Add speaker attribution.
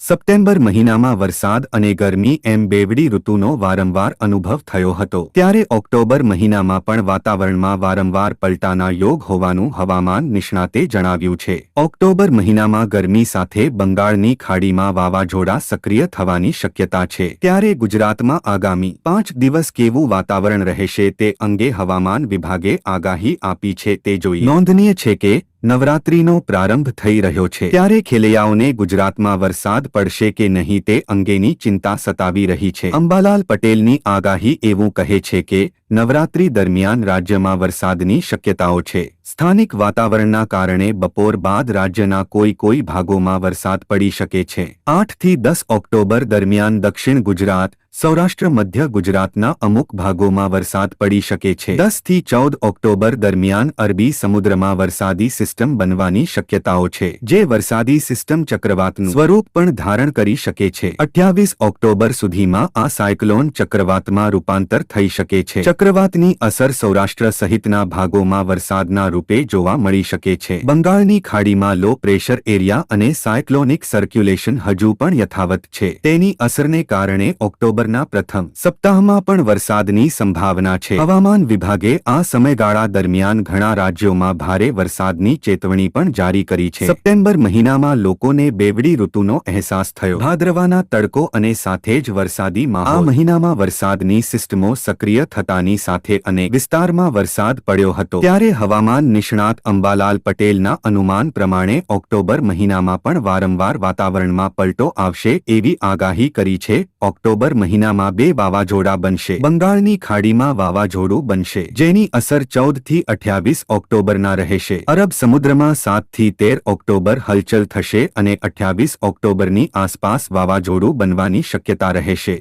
Speaker 1: September મહિનામાં વરસાદ અને ગરમી એમ બેવડી ઋતુનો વારંવાર અનુભવ થયો હતો. ત્યારે ઓક્ટોબર મહિનામાં પણ વાતાવરણમાં વારંવાર પલટાના યોગ હોવાનું હવામાન નિષ્ણાતે જણાવ્યું છે. ઓક્ટોબર મહિનામાં ગરમી સાથે બંગાળની ખાડીમાં વાવાઝોડા સક્રિય થવાની શક્યતા છે. ત્યારે ગુજરાતમાં આગામી પાંચ દિવસ કેવું વાતાવરણ રહેશે તે અંગે હવામાન વિભાગે આગાહી આપી છે તે જોઈ નોંધનીય છે કે નવરાત્રીનો પ્રારંભ થઈ રહ્યો છે. ત્યારે ખેલૈયાઓને ગુજરાતમાં વરસાદ પડશે કે નહીં તે અંગેની ચિંતા સતાવી રહી છે. અંબાલાલ પટેલની આગાહી એવું કહે છે કે, નવરાત્રી દરમિયાન રાજ્યમાં વરસાદની શક્યતાઓ છે. સ્થાનિક વાતાવરણના કારણે બપોર બાદ રાજ્યના કોઈ કોઈ ભાગોમાં વરસાદ પડી શકે છે. આઠથી દસ ઓક્ટોબર દરમિયાન દક્ષિણ ગુજરાત સૌરાષ્ટ્ર, મધ્ય ગુજરાતના અમુક ભાગોમાં વરસાદ પડી શકે છે. દસથી ચૌદ ઓક્ટોબર દરમિયાન અરબી સમુદ્રમાં વરસાદી સિસ્ટમ બનવાની શક્યતાઓ છે, જે વરસાદી સિસ્ટમ ચક્રવાતનું સ્વરૂપ પણ ધારણ કરી શકે છે. અઠ્યાવીસ ઓક્ટોબર સુધીમાં આ સાયક્લોન ચક્રવાતમાં રૂપાંતર થઈ શકે છે. ચક્રવાતની અસર સૌરાષ્ટ્ર સહિતના ભાગોમાં વરસાદના રૂપે જોવા મળી શકે છે. બંગાળની ખાડીમાં લો પ્રેશર એરિયા અને સાયક્લોનિક સર્ક્યુલેશન હજુ પણ યથાવત છે. તેની અસરને કારણે ઓક્ટોબરના પ્રથમ સપ્તાહમાં પણ વરસાદની સંભાવના છે. હવામાન વિભાગે આ સમયગાળા દરમિયાન ઘણા રાજ્યોમાં ભારે વરસાદની ચેતવણી પણ જારી કરી છે. સપ્ટેમ્બર મહિનામાં લોકોને બેવડી ઋતુનો અહેસાસ થયો. ભાદ્રવાના તડકો અને સાથે જ વરસાદી આ મહિનામાં વરસાદની સિસ્ટમો સક્રિય થતાની સાથે અને વિસ્તારમાં વરસાદ પડ્યો હતો. ત્યારે હવામાન નિષ્ણાત અંબાલાલ પટેલના અનુમાન પ્રમાણે ઓક્ટોબર મહિનામાં પણ વારંવાર વાતાવરણમાં પલટો આવશે એવી આગાહી કરી છે ઓક્ટોબર મહિનામાં બે વાવાઝોડા બનશે. બંગાળની ખાડીમાં વાવાઝોડું બનશે, જેની અસર ચૌદથી અઠ્યાવીસ ઓક્ટોબરના રહેશે. અરબ સમુદ્રમાં સાતથી તેર ઓક્ટોબર હલચલ થશે અને અઠ્યાવીસ ઓક્ટોબરની આસપાસ વાવાઝોડું બનવાની શક્યતા રહેશે.